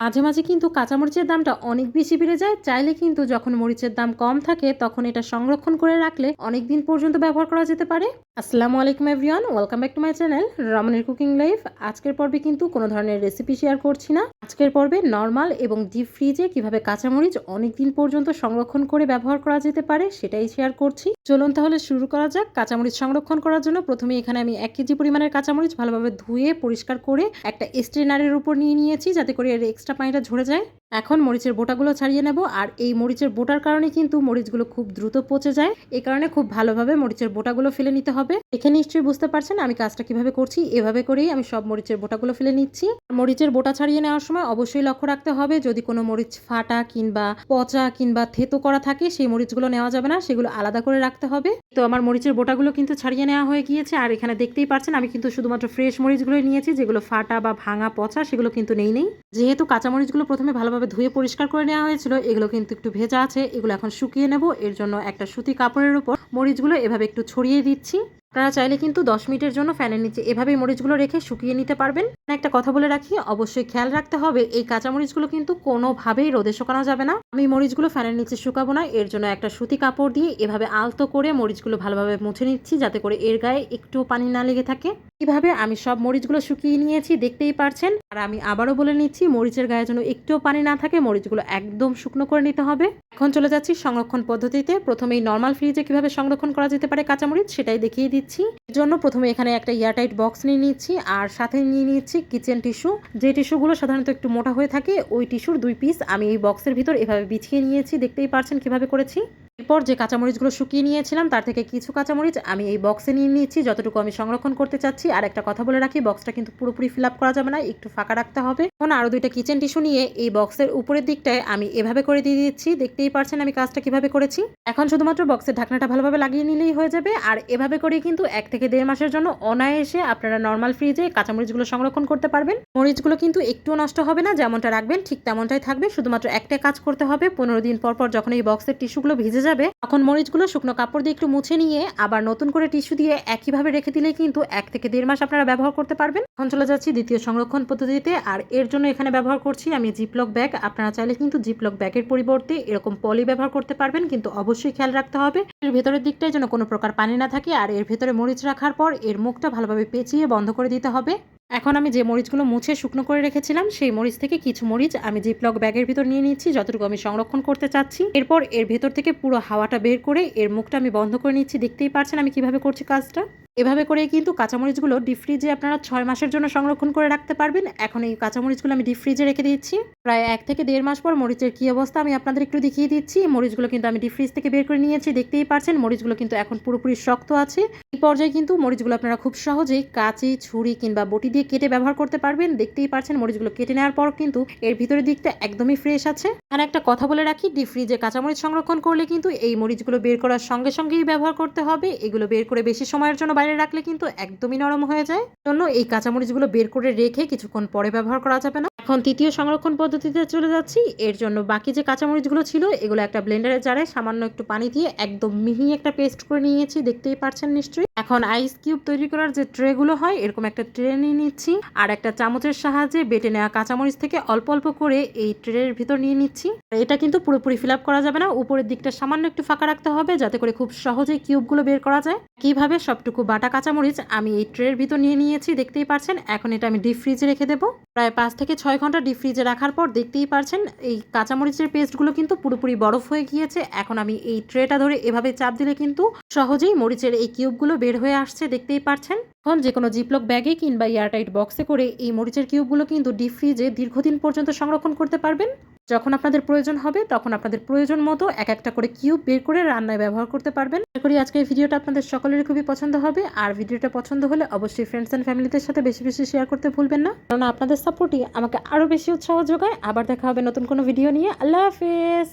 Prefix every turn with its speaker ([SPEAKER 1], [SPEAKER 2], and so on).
[SPEAKER 1] মাঝে মাঝে কিন্তু কাঁচামরিচের দামটা অনেক বেশি বেড়ে যায়। চাইলে কিন্তু যখন মরিচের দাম কম থাকে, তখন এটা সংরক্ষণ করে রাখলে অনেক দিন পর্যন্ত ব্যবহার করা যেতে পারে। আসসালামু আলাইকুম everyone, welcome back to my channel রমনের cooking life. আজকের পর্বে কিন্তু কোনো ধরনের রেসিপি শেয়ার করছি না। আজকের পর্বে নর্মাল এবং ডিপ ফ্রিজে কীভাবে কাঁচামরিচ অনেক দিন পর্যন্ত সংরক্ষণ করে ব্যবহার করা যেতে পারে সেটাই শেয়ার করছি। চলুন তাহলে শুরু করা যাক। কাঁচামরিচ সংরক্ষণ করার জন্য প্রথমে এখানে আমি এক কেজি পরিমাণের কাঁচামরিচ ভালোভাবে ধুয়ে, পরিষ্কার করে একটা স্ট্রেনারের উপর নিয়ে নিয়েছি যাতে করে এর এক্সট্রা পানিটা ঝরে যায়। এখন মরিচের বোটাগুলো ছাড়িয়ে নেব, আর এই মরিচের বোটার কারণে কিন্তু মরিচগুলো খুব দ্রুত পচে যায়। এই কারণে খুব ভালোভাবে মরিচের বোটাগুলো ফেলে নিতে হবে। এখানে নিশ্চয়ই বুঝতে পারছেন আমি কাজটা কীভাবে করছি। এভাবে করেই আমি সব মরিচের বোটাগুলো ফেলে নিচ্ছি। মরিচের বোটা ছাড়িয়ে নেওয়ার সময় অবশ্যই লক্ষ্য রাখতে হবে, যদি কোনো মরিচ ফাটা কিংবা পচা কিংবা থেতো করা থাকে, সেই মরিচগুলো নেওয়া যাবে না, সেগুলো আলাদা করে রাখতে হবে। তো আমার মরিচের বোটাগুলো কিন্তু ছাড়িয়ে নেওয়া হয়ে গিয়েছে, আর এখানে দেখতেই পাচ্ছেন আমি কিন্তু শুধুমাত্র ফ্রেশ মরিচগুলোই নিয়েছি, যেগুলো ফাটা বা ভাঙা পচা সেগুলো কিন্তু নেই নেই। যেহেতু কাঁচামরিচগুলো প্রথমে ভালোভাবে ধুয়ে পরিষ্কার করে নেওয়া হয়েছিল, এগুলো কিন্তু একটু ভেজা আছে, এগুলো এখন শুকিয়ে নেব। এর জন্য একটা সুতি কাপড়ের উপর মরিচগুলো এভাবে একটু ছড়িয়ে দিচ্ছি। আপনারা চাইলে কিন্তু দশ মিনিটের জন্য ফ্যানের নিচে এভাবেই মরিচগুলো রেখে শুকিয়ে নিতে পারবেন। একটা কথা বলে রাখি, অবশ্যই খেয়াল রাখতে হবে, এই কাঁচা মরিচগুলো কিন্তু কোনোভাবেই রোদে শুকানো যাবে না। আমি মরিচগুলো ফ্যানের নিচে শুকাবো না, এর জন্য একটা সুতি কাপড় দিয়ে এভাবে আলতো করে মরিচগুলো ভালোভাবে মুছে নিচ্ছি, যাতে করে এর গায়ে একটু পানি না লেগে থাকে। কীভাবে আমি সব মরিচগুলো শুকিয়ে নিয়েছি, দেখতেই পারছেন। আর আমি আবারও বলে নিচ্ছি, মরিচের গায়ে যেন একটুও পানি না থাকে, মরিচগুলো একদম শুকনো করে নিতে হবে। এখন চলে যাচ্ছি সংরক্ষণ পদ্ধতিতে। প্রথমেই নর্মাল ফ্রিজে কীভাবে সংরক্ষণ করা যেতে পারে কাঁচামরিচ সেটাই দেখিয়ে দিচ্ছি। এর জন্য প্রথমে এখানে একটা এয়ারটাইট বক্স নিয়ে নিচ্ছি আর সাথে নিয়ে নিচ্ছি কিচেন টিস্যু যে টিস্যুগুলো সাধারণত একটু মোটা হয়ে থাকে, ওই টিস্যুর দুই পিস আমি এই বক্সের ভিতর এভাবে বিছিয়ে নিয়েছি। দেখতেই পারছেন কীভাবে করেছি। এরপর যে কাঁচামরিচগুলো শুকিয়ে নিয়েছিলাম, তার থেকে কিছু কাঁচামরিচ আমি এই বক্সে নিয়ে নিয়েছি যতটুকু আমি সংরক্ষণ করতে চাচ্ছি, আর একটা কথা বলে রাখি বক্সটা কিন্তু পুরোপুরি ফিল করা যাবে না, একটু ফাঁকা রাখতে হবে। এখন আরও দুইটা কিচেন টিস্যু নিয়ে এই বক্সের উপরের দিকটায় আমি এভাবে করে দিয়ে দিচ্ছি। দেখতেই পারছেন আমি কাজটা কীভাবে করেছি। এখন শুধুমাত্র বক্সের ঢাকনাটা ভালোভাবে লাগিয়ে নিলেই হয়ে যাবে। আর এভাবে করেই কিন্তু এক থেকে দেড় মাসের জন্য অনায়াসে আপনারা নর্মাল ফ্রিজে কাঁচামরিচগুলো সংরক্ষণ করতে পারবেন। মরিচগুলো কিন্তু একটুও নষ্ট হবে না, যেমনটা রাখবেন ঠিক তেমনটাই থাকবে। শুধুমাত্র একটা কাজ করতে হবে, পনেরো দিন পর পর যখন এই বক্সের টিস্যুগুলো ভিজে যাবে, তখন মরিচগুলো শুকনো কাপড় দিয়ে একটু মুছে নিয়ে আবার নতুন করে টিস্যু দিয়ে একইভাবে রেখে দিলেই কিন্তু এক থেকে দেড় মাস আপনারা ব্যবহার করতে পারবেন। এখন চলে যাচ্ছি দ্বিতীয় সংরক্ষণ পদ্ধতিতে। আর এর জন্য এখানে ব্যবহার করছি আমি জিপলক ব্যাগ আপনারা চাইলে কিন্তু জিপলক ব্যাগের পরিবর্তে এরকম পলি ব্যবহার করতে পারবেন, কিন্তু অবশ্যই খেয়াল রাখতে হবে। এর ভেতরের দিকটায় যেন কোনো প্রকার পানি না থাকে, আর এর ভেতরে মরিচ রাখার পর এর মুখটা ভালোভাবে পেঁচিয়ে বন্ধ করে দিতে হবে। এখন আমি যে মরিচগুলো মুছে শুকনো করে রেখেছিলাম, সেই মরিচ থেকে কিছু মরিচ আমি জিপলক ব্যাগের ভিতর নিয়ে নিচ্ছি, যতটুকু আমি সংরক্ষণ করতে চাচ্ছি। এরপর এর ভেতর থেকে পুরো হাওয়াটা বের করে এর মুখটা আমি বন্ধ করে নিচ্ছি। দেখতেই পারছেন আমি কীভাবে করছি কাজটা। এভাবে করে কিন্তু কাঁচামরিচগুলো ডিপ ফ্রিজে আপনারা ছয় মাসের জন্য সংরক্ষণ করে রাখতে পারবেন। এখন এই কাঁচামরিচগুলো আমি ডিপ ফ্রিজে রেখে দিচ্ছি। প্রায় এক থেকে দেড় মাস পর মরিচের কী অবস্থা আমি আপনাদের একটু দেখিয়ে দিচ্ছি। মরিচগুলো কিন্তু আমি ডিপ ফ্রিজ থেকে বের করে নিয়েছি, দেখতেই পারছেন। মরিচগুলো কিন্তু এখন পুরোপুরি শক্ত আছে। এই পর্যায়ে কিন্তু মরিচগুলো আপনারা খুব সহজেই কাঁচি, ছুরি কিংবা বটি দিয়ে কেটে ব্যবহার করতে পারবেন। দেখতেই পারছেন মরিচগুলো কেটে নেওয়ার পর কিন্তু এর ভিতরের দিকটা একদমই ফ্রেশ আছে। আর একটা কথা বলে রাখি ডিপ ফ্রিজে কাঁচামরিচ সংরক্ষণ করলে কিন্তু এই মরিচগুলো বের করার সঙ্গে সঙ্গেই ব্যবহার করতে হবে। এগুলো বের করে বেশি সময়ের জন্য বাইরে রাখলে কিন্তু একদমই নরম হয়ে যায়। জন্য এই কাঁচামরিচগুলো বের করে রেখে কিছুক্ষণ পরে ব্যবহার করা যাবে না। এখন তৃতীয় সংরক্ষণ পদ্ধতিতে চলে যাচ্ছি। এর জন্য বাকি যে কাঁচামরিচগুলো ছিল, এগুলো একটা ব্লেন্ডারের জারে সামান্য একটু পানি দিয়ে একদম মিহি একটা পেস্ট করে নিয়েছি। দেখতেই পারছেন নিশ্চয়ই। এখন আইস কিউব তৈরি করার যে ট্রেগুলো হয়, এরকম একটা ট্রে নিয়ে নিচ্ছি। আর একটা চামচের সাহায্যে বেটে নেওয়া কাঁচামরিচ থেকে অল্প অল্প করে এই ট্রের ভিতর নিয়ে নিচ্ছি। এটা কিন্তু পুরোপুরি ফিল আপ করা যাবে না। উপরের দিকটা সামান্য একটু ফাঁকা রাখতে হবে যাতে করে খুব সহজেই কিউবগুলো বের করা যায়। কীভাবে? সবটুকু বাটা কাঁচামরিচ আমি এই ট্রের ভিতর নিয়ে নিয়েছি, দেখতেই পারছেন। এখন এটা আমি ডিপ ফ্রিজে রেখে দেবো। প্রায় পাঁচ থেকে ছয় ঘণ্টা ডিপ ফ্রিজে রাখার পর দেখতেই পারছেন, এই কাঁচামরিচের পেস্টগুলো কিন্তু পুরোপুরি বরফ হয়ে গিয়েছে। এখন আমি এই ট্রেটা ধরে এভাবে চাপ দিলে কিন্তু সহজেই মরিচের এই কিউবগুলো বের হয়ে আসছে, দেখতেই পারছেন। এখন যে কোনো জিপলক ব্যাগে কিংবা এয়ারটাইট বক্সে করে এই মরিচের কিউবগুলো কিন্তু ডিপ ফ্রিজে দীর্ঘদিন পর্যন্ত সংরক্ষণ করতে পারবেন। যখন আপনাদের প্রয়োজন হবে, তখন আপনাদের প্রয়োজন মতো এক একটা করে কিউব বের করে রান্নায় ব্যবহার করতে পারবেন। আশা করি আজকের ভিডিওটা আপনাদের সকলেরই খুবই পছন্দ হবে। আর ভিডিওটা পছন্দ হলে অবশ্যই ফ্রেন্ডস অ্যান্ড ফ্যামিলিদের সাথে বেশি বেশি শেয়ার করতে ভুলবেন না। কারণ আপনাদের সাপোর্টই আমাকে আরও বেশি উৎসাহ যোগায়। আবার দেখা হবে নতুন কোনো ভিডিও নিয়ে। আল্লাহ হাফেজ!